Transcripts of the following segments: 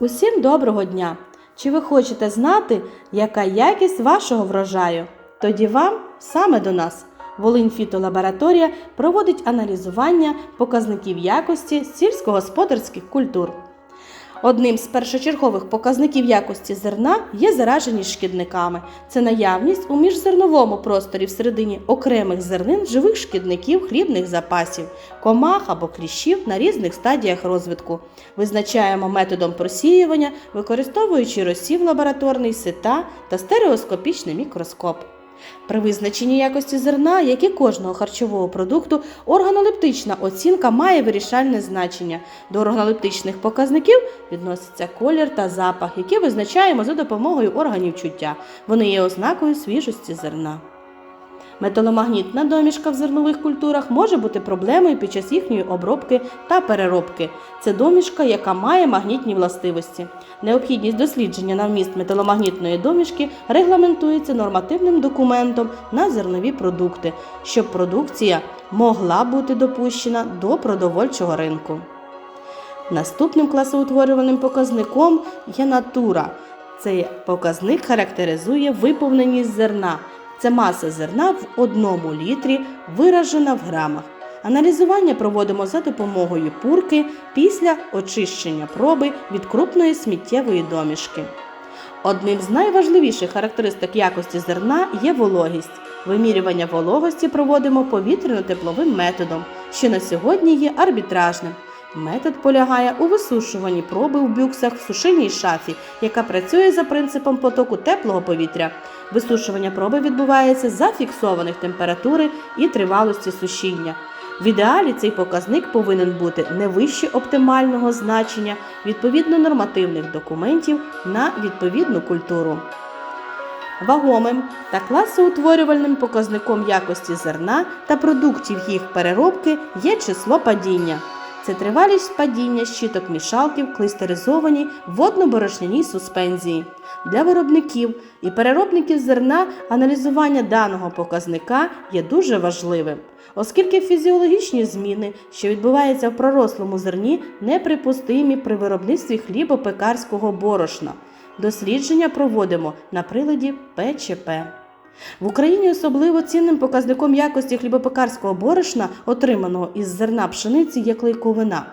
Усім доброго дня! Чи ви хочете знати, яка якість вашого врожаю? Тоді вам саме до нас. Волинь фітолабораторія проводить аналізування показників якості сільськогосподарських культур. Одним з першочергових показників якості зерна є зараженість шкідниками. Це наявність у міжзерновому просторі всередині окремих зернин живих шкідників хлібних запасів, комах або кліщів на різних стадіях розвитку. Визначаємо методом просіювання, використовуючи розсів лабораторний сита та стереоскопічний мікроскоп. При визначенні якості зерна, як і кожного харчового продукту, органолептична оцінка має вирішальне значення. До органолептичних показників відноситься колір та запах, які визначаємо за допомогою органів чуття. Вони є ознакою свіжості зерна. Металомагнітна домішка в зернових культурах може бути проблемою під час їхньої обробки та переробки. Це домішка, яка має магнітні властивості. Необхідність дослідження на вміст металомагнітної домішки регламентується нормативним документом на зернові продукти, щоб продукція могла бути допущена до продовольчого ринку. Наступним класоутворюваним показником є натура. Цей показник характеризує виповненість зерна. Це маса зерна в одному літрі, виражена в грамах. Аналізування проводимо за допомогою пурки після очищення проби від крупної сміттєвої домішки. Одним з найважливіших характеристик якості зерна є вологість. Вимірювання вологості проводимо повітряно-тепловим методом, що на сьогодні є арбітражним. Метод полягає у висушуванні проби в бюксах в сушильній шафі, яка працює за принципом потоку теплого повітря. Висушування проби відбувається за фіксованих температури і тривалості сушіння. В ідеалі цей показник повинен бути не вище оптимального значення відповідно нормативних документів на відповідну культуру. Вагомим та класоутворювальним показником якості зерна та продуктів їх переробки є число падіння. Це тривалість падіння щиток мішалки в водно-борошняній суспензії. Для виробників і переробників зерна аналізування даного показника є дуже важливим, оскільки фізіологічні зміни, що відбуваються в пророслому зерні, неприпустимі при виробництві хлібопекарського борошна. Дослідження проводимо на приладі ПЧП. В Україні особливо цінним показником якості хлібопекарського борошна, отриманого із зерна пшениці, є клейковина.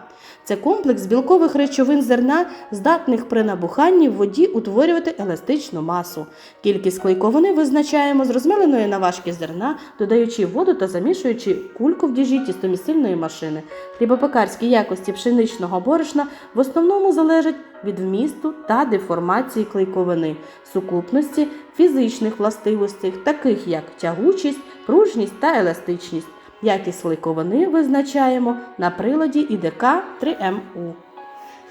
Це комплекс білкових речовин зерна, здатних при набуханні в воді утворювати еластичну масу. Кількість клейковини визначаємо з розмеленої наважки зерна, додаючи воду та замішуючи кульку в діжі тістомісильної машини. Хлібопекарські якості пшеничного борошна в основному залежать від вмісту та деформації клейковини, сукупності фізичних властивостей, таких як тягучість, пружність та еластичність. Якість клейковини визначаємо на приладі ІДК 3МУ.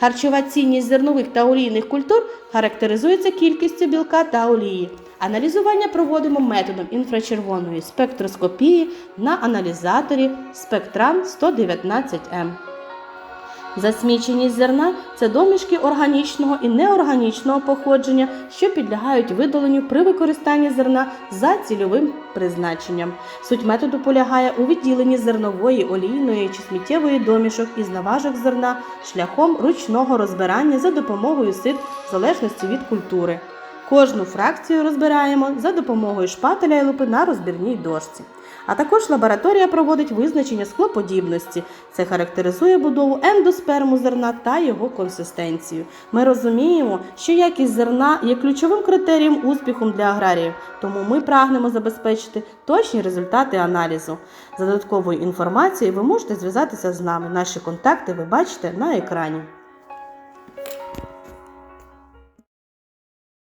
Харчова цінність зернових та олійних культур характеризується кількістю білка та олії. Аналізування проводимо методом інфрачервоної спектроскопії на аналізаторі Спектран 119М. Засміченість зерна це домішки органічного і неорганічного походження, що підлягають видаленню при використанні зерна за цільовим призначенням. Суть методу полягає у відділенні зернової, олійної чи сміттєвої домішок із наважок зерна шляхом ручного розбирання за допомогою сит в залежності від культури. Кожну фракцію розбираємо за допомогою шпателя і лупи на розбірній дошці. А також лабораторія проводить визначення склоподібності. Це характеризує будову ендосперму зерна та його консистенцію. Ми розуміємо, що якість зерна є ключовим критерієм успіху для аграріїв, тому ми прагнемо забезпечити точні результати аналізу. За додатковою інформацією ви можете зв'язатися з нами. Наші контакти ви бачите на екрані.